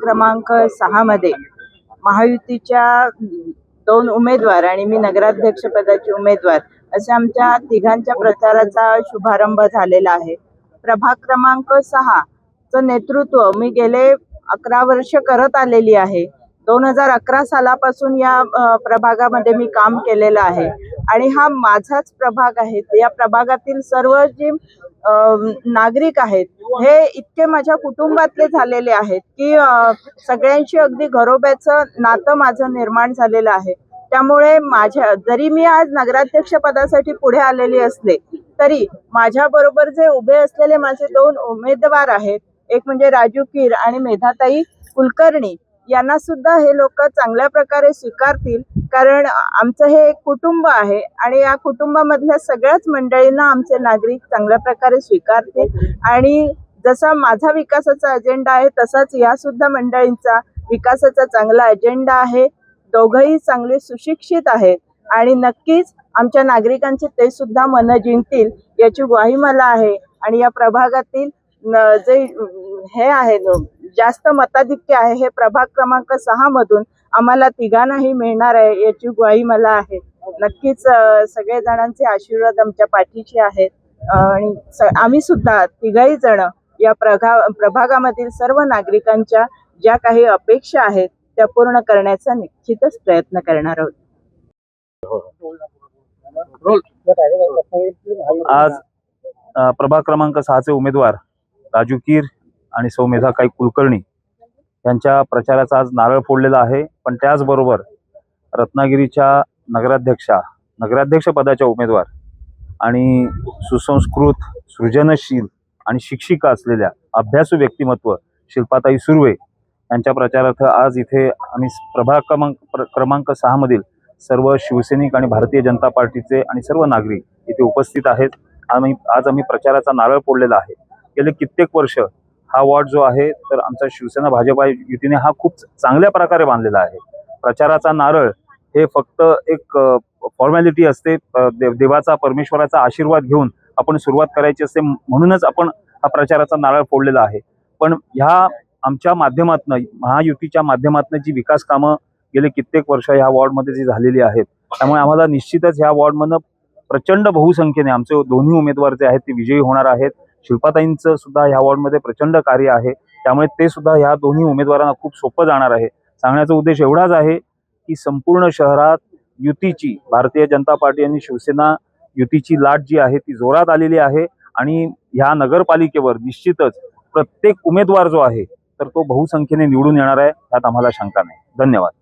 क्रमांक सहा मध्ये महायुतीच्या दोन उमेदवार आणि मी नगराध्यक्ष पदाची उमेदवार अशा आमच्या तिघांच्या प्रचाराचा शुभारंभ झालेला आहे. प्रभाग क्रमांक सहा चं नेतृत्व मी गेले अकरा वर्ष करत आलेली आहे. दोन हजार अकरा सालापासून या प्रभागामध्ये मी काम केलेलं आहे. आणि हा माझाच प्रभाग आहे. या प्रभागातील सर्व जी नागरिक आहेत हे इतके माझ्या कुटुंबातले झालेले आहेत की सगळ्यांशी अगदी घरोब्याचं नातं माझं निर्माण झालेलं आहे. त्यामुळे माझ्या जरी मी आज नगराध्यक्ष पदासाठी पुढे आलेली असले तरी माझ्याबरोबर जे उभे असलेले माझे दोन उमेदवार आहेत एक म्हणजे राजू कीर आणि मेधाताई कुलकर्णी यांना सुद्धा हे लोक चांगल्या प्रकारे स्वीकारतील. कारण आमचं हे एक कुटुंब आहे आणि या कुटुंबामधल्या सगळ्याच मंडळींना आमचे नागरिक चांगल्या प्रकारे स्वीकारतील. आणि जसा माझा विकासाचा अजेंडा आहे तसाच या सुद्धा मंडळींचा विकासाचा चांगला अजेंडा आहे. दोघंही चांगले सुशिक्षित आहेत आणि नक्कीच आमच्या नागरिकांचे ते सुद्धा मन जिंकतील याची ग्वाही मला आहे. आणि या प्रभागातील जे हे आहे लोक जास्त मताधिक्य आहे हे प्रभाग क्रमांक सहा मधून आम्हाला तिघांनाही मिळणार आहे याची ग्वाही मला आहे. नक्कीच सगळे जणांचे आशीर्वाद आमच्या पाठीशी आहेत. आणि आम्ही सुद्धा तिघही जण या प्रभा प्रभागामधील सर्व नागरिकांच्या ज्या काही अपेक्षा आहेत त्या पूर्ण करण्याचा निश्चितच प्रयत्न करणार आहोत. आज प्रभाग क्रमांक सहाचे उमेदवार राजू कीर आणि सौमेधा काही कुलकर्णी यांच्या प्रचाराचा आज नारळ फोडलेला आहे. पण त्याचबरोबर रत्नागिरीच्या नगराध्यक्षा नगराध्यक्ष पदाच्या उमेदवार आणि सुसंस्कृत सृजनशील आणि शिक्षिका असलेल्या अभ्यासू व्यक्तिमत्व शिल्पाताई सुर्वे यांच्या प्रचारार्थ आज इथे आम्ही प्रभाग क्रमांक प्र- क्रमांक सहामधील सर्व शिवसैनिक आणि भारतीय जनता पार्टीचे आणि सर्व नागरिक इथे उपस्थित आहेत. आम्ही आज आम्ही प्रचाराचा नारळ फोडलेला आहे. गेले कित्येक वर्ष हा वॉर्ड जो आहे तर आमचा शिवसेना भाजपा युतीने हा खूप चांगल्या प्रकारे बांधलेला आहे. प्रचाराचा नारळ हे फक्त एक फॉर्मॅलिटी असते. देव- देवाचा परमेश्वराचा आशीर्वाद घेऊन आपण सुरुवात करायची असते. म्हणूनच आपण हा प्रचाराचा नारळ फोडलेला आहे. पण ह्या आमच्या माध्यमातनं महायुतीच्या माध्यमातनं जी विकास कामं गेले कित्येक वर्ष ह्या वॉर्डमध्ये जी झालेली आहेत त्यामुळे आम्हाला निश्चितच ह्या वॉर्डमधनं प्रचंड बहुसंख्येने आमचे दोन्ही उमेदवार जे आहेत ते विजयी होणार आहेत. शिल्पाताईंचं सुद्धा ह्या वॉर्डमध्ये प्रचंड कार्य आहे. त्यामुळे ते सुद्धा ह्या दोन्ही उमेदवारांना खूप सोपं जाणार आहे. सांगण्याचा उद्देश एवढाच आहे की संपूर्ण शहरात युतीची भारतीय जनता पार्टी आणि शिवसेना युतीची लाट जी आहे ती जोरात आलेली आहे आणि ह्या नगरपालिकेवर निश्चितच प्रत्येक उमेदवार जो आहे तर तो बहुसंख्येने निवडून येणार आहे. यात आम्हाला शंका नाही. धन्यवाद.